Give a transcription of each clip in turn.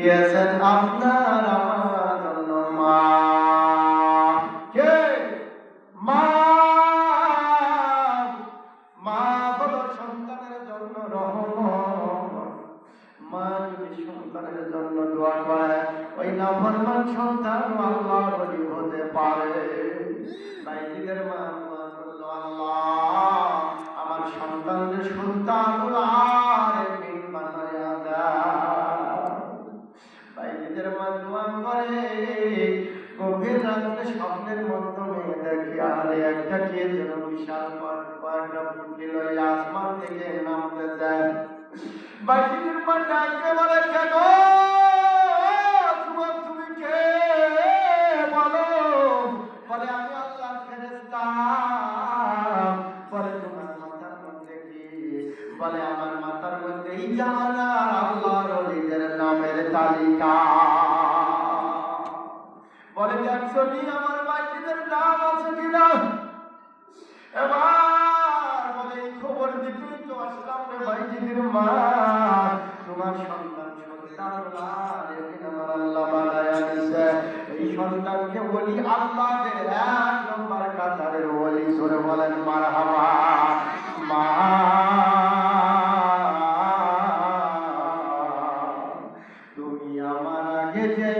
দিয়েছেন আপনার আমার জন্য মা কে? মা। মা হলো সন্তানের জন্য রহমত। মা যদি সন্তানের জন্য দোয়া করে, ওই নাফরমান সন্তান আল্লাহ হতে পারে। বাইজিদের মা একটা যেন বিশাল কয়েকটা পুঁটি লইয়া আসমান থেকে নামতে যায় বাইজিদের মা ডাকতে বলে, কেন? তোমার তুমি কে? বলো। বলে, আমি আল্লাহ ফেরেস্তা বলে, তোমার মাথার মধ্যে কি? বলে, আমার মাথার মধ্যে এই জানা আল্লাহর ওলিদের নামের তালিকা। বলে, দেখছ আমার নাম আছে কিনা? এবার বলে খবর দিতেই তো আসলাম রে ভাইজিদের মা। তোমার সন্তান সন্তানকে বলি আল্লাহের এক নম্বর কাতারের বলি সরে মা। তুমি আমার আগে যেও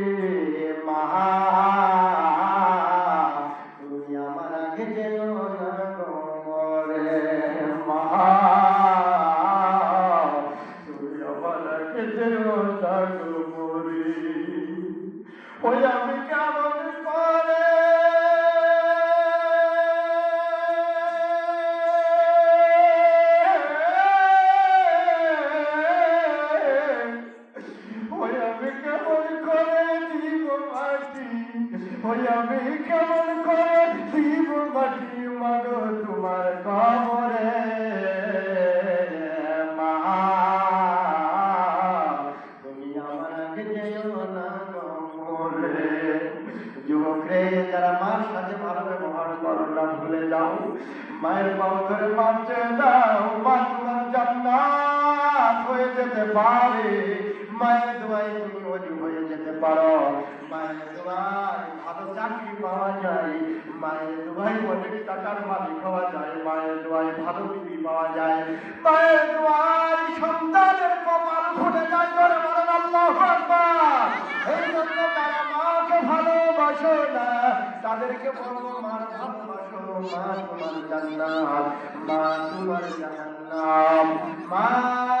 যুবকরে, যারা মার সাথে ভালো ব্যবহার করো, না যাও। মায়ের পাও ধরে মারতে দাও মা তোমার জান্নাত হয়ে যেতে পারে। মায়ের দোয়ায় তুমি অজু হয়ে যেতে পারো। মায়ের দোয়ায় ভালো চাকরি পাওয়া যায়। মায়ের দোয়ায় অনেক টাকার মালিক হওয়া যায়। মায়ের দোয়ায় ভালো বিবি পাওয়া যায়। মায়ের দোয়ায় সন্তানের কপাল ফুটে যায়। করে বলেন, আল্লাহ এই জন্য তারা মাকে ভালোবাসো না, তাদেরকে বলব মার ভালোবাসো। মা, তোমার জান্নাত। মা, তোমার জাহান্নাম। মা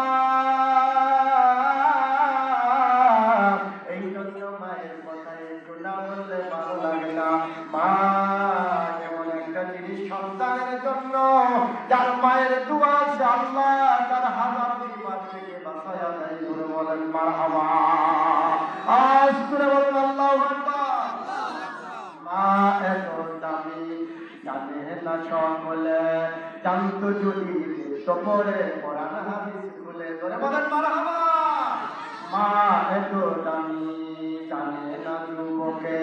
বলেন, মারহাবা। আজ করে বলেন, আল্লাহু আকবার। মা এত দামি, জানে না সকলে জানতো যদি তো পরে কোরআন হাদিস খুলে ধরে বলেন, মারহাবা। মা এত দামি, জানে না যুবকে।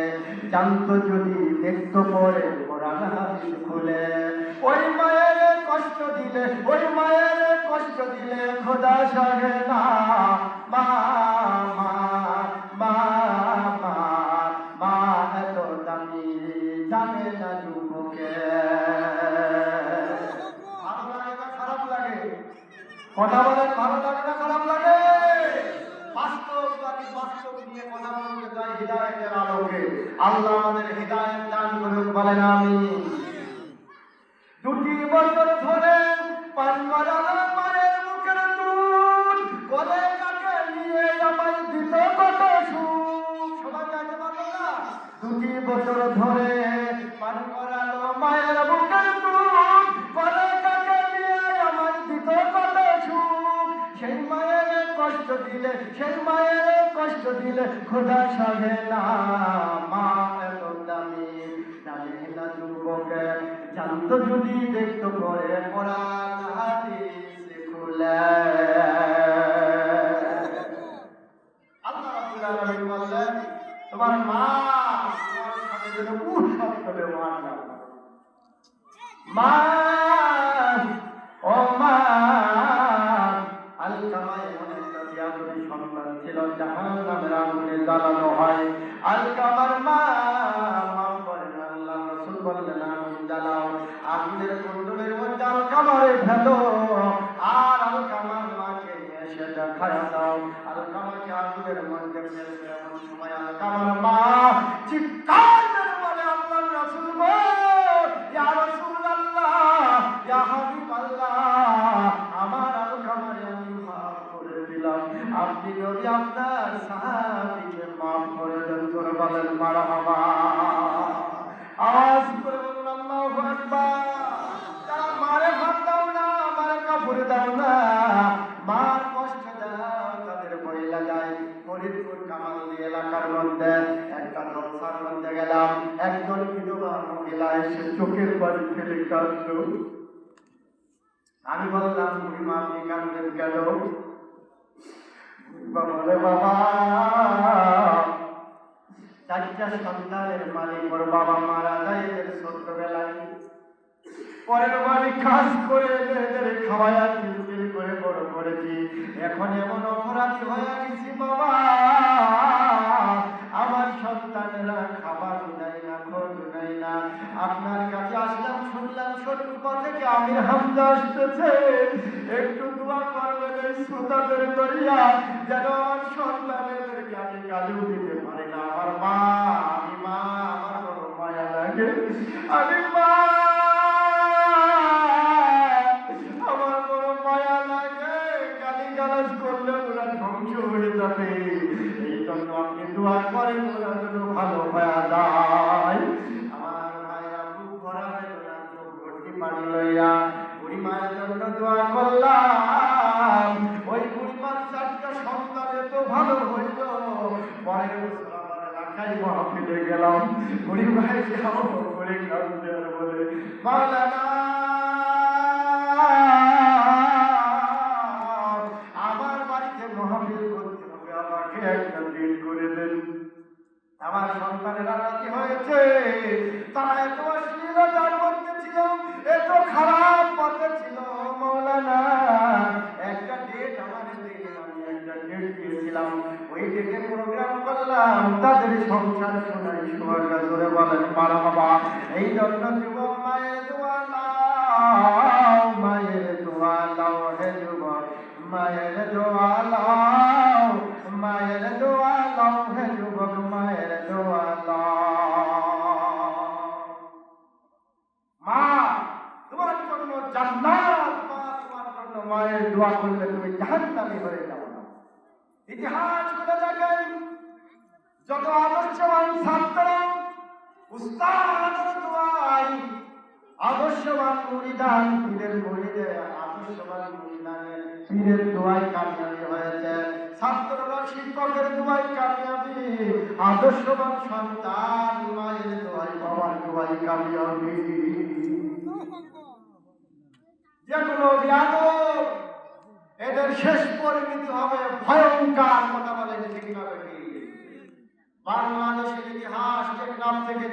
জানতো যদি দেখতো পরে কোরআন হাদিস খুলে। ওই মায়ের কষ্ট দিলে, ওই মায়ের কষ্ট দিলে খোদা সহে না। মা বলেন আমি দুটি বছর ধরে পান বছর ধরে মায়ের বুকের সেই মায়ের কষ্ট দিলে কষ্ট দিলে খোদা সহে না। মা এত দামি না যুবকে। জানতো যদি দেখতো করে পড়া হাদিস খুলে জাহান নামের আগুনে জ্বালানো হয়। আলকামার মা মাফ করেন, আল্লাহ রসুল বললেন, আগুন জ্বালাও। আগুনের কুণ্ডলের মধ্যে আলকামারে ফেলো আমি বললাম বুড়িমা আপনি কাঁদলেন কেন? বাবা সন্তানের মালিক বাবা মারা যায় এদের ছোট্টবেলায়। পরের বাড়ি কাজ করে এদের খাওয়ায়া করে বড় করেছি। এখন এমন অপরাধী হয়ে গেছি, বাবা আমার সন্তানেরা খাবার নেয় না খোঁজ নেয় না আপনার কাছে আসলাম শুনলাম সত্যি থেকে আমির হামজা আসতেছে একটু দোয়া করবেন এই শ্রোতাদের করিয়া যেন আমার সন্তানেদেরকে আমি গালিও দিতে পারি না। আমার মা, আমি মা, আমার বড় মায়া লাগে। আমি মা লাগে। গালি গালাজ করলে ওরা ধ্বংস হয়ে যাবে। এই জন্য আপনি দোয়া করেন, ওরা ভালো হয়ে যায়। ভর্তি লইয়া বুড়িমার জন্য দোয়া করলাম। ওই বুড়িমার চারটা সন্তান তো ভালো হইল। পরের বছর আমার এলাকায় মহাফিলে গেলাম। বুড়ি মায়ের যাও করে আর বলে। মাওলানা মায়ের দোয়া হে মায়ের দোয়া লাও মায়ের দোয়া হে যুবক মায়ের দোয়া লাও মা তোমার জন্য জান্নাত মা তোমার জন্য মায়ের দোয়া করলে তুমি জাহান্নামী হয়ে যাও ইতিহাস করে দেখেন যত আদর্শবান ছাত্র উস্তাদের দোয়াই। আদর্শবান মুরিদান পীরের মুরিদে পীরের কামিয়াবি হয়েছে। ছাত্ররা, শিক্ষকের কামিয়াবি, আদর্শবান সন্তান, মায়ের বাবার কামিয়াবি। যে কোনো এদের শেষ পরিণতি হবে ভয়ঙ্কর কথা বলেন বাংলাদেশের ইতিহাস থেকে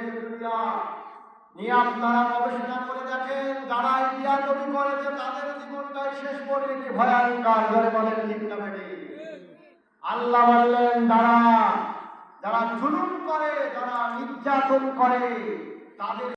নিয়ে আপনারা গবেষণা করে দেখেন যারা ইন্ডিয়া যদি করেছে, তাদের জীবনটাই শেষ পরিণতি ভয়ঙ্কর। ধরে বলেন, ঠিক না আল্লাহ বললেন, যারা যারা জুলুম করে, যারা নির্যাতন করে, তাদের